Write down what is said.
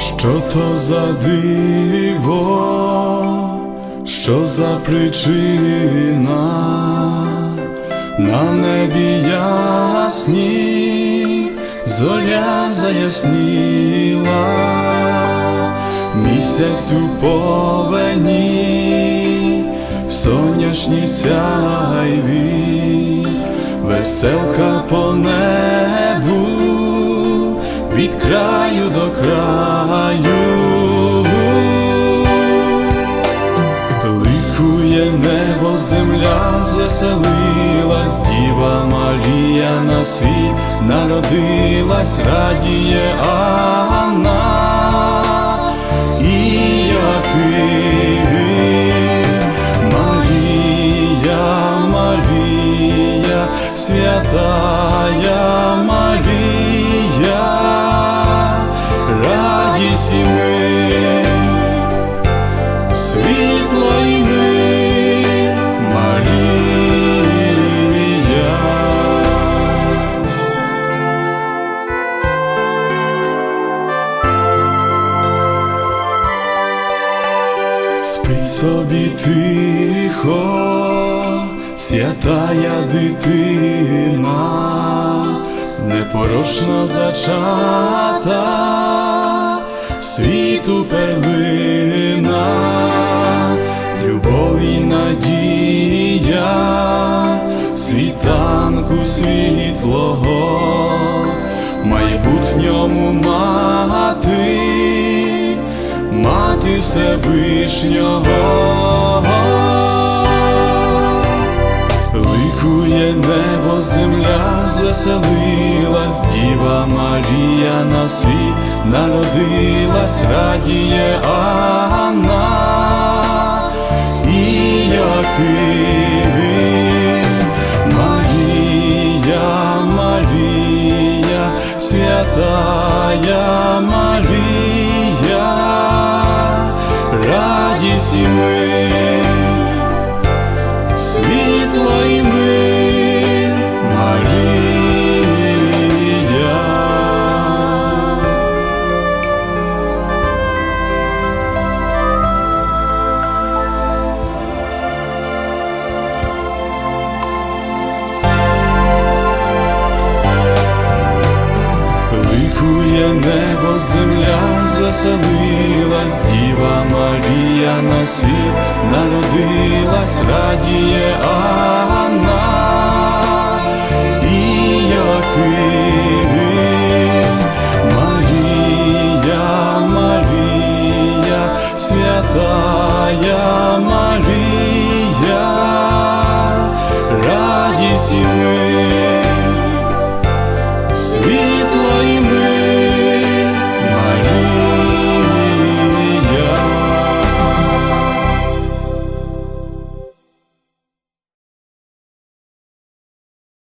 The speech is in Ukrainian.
Що то за диво, що за причина? На небі ясні, зоря заясніла, місяць у повені, в сонячній сяйві, веселка по небу від краю до краю. Ликує небо, земля заселилась, Діва Марія на світ народилась, радіє Анна світло і мир, Марія. Спить собі тихо, святая дитина, непорошно зачата, світу перлина, світанку світлого, майбутньому мати мати Всевишнього. Ликує небо, земля звеселилась, Діва Марія на світ народилась, радіє Анна і Яким. Ликує небо, земля звеселилась, Діва Марія на світ народилась, радіє Анна і Яким. Марія, Марія, святая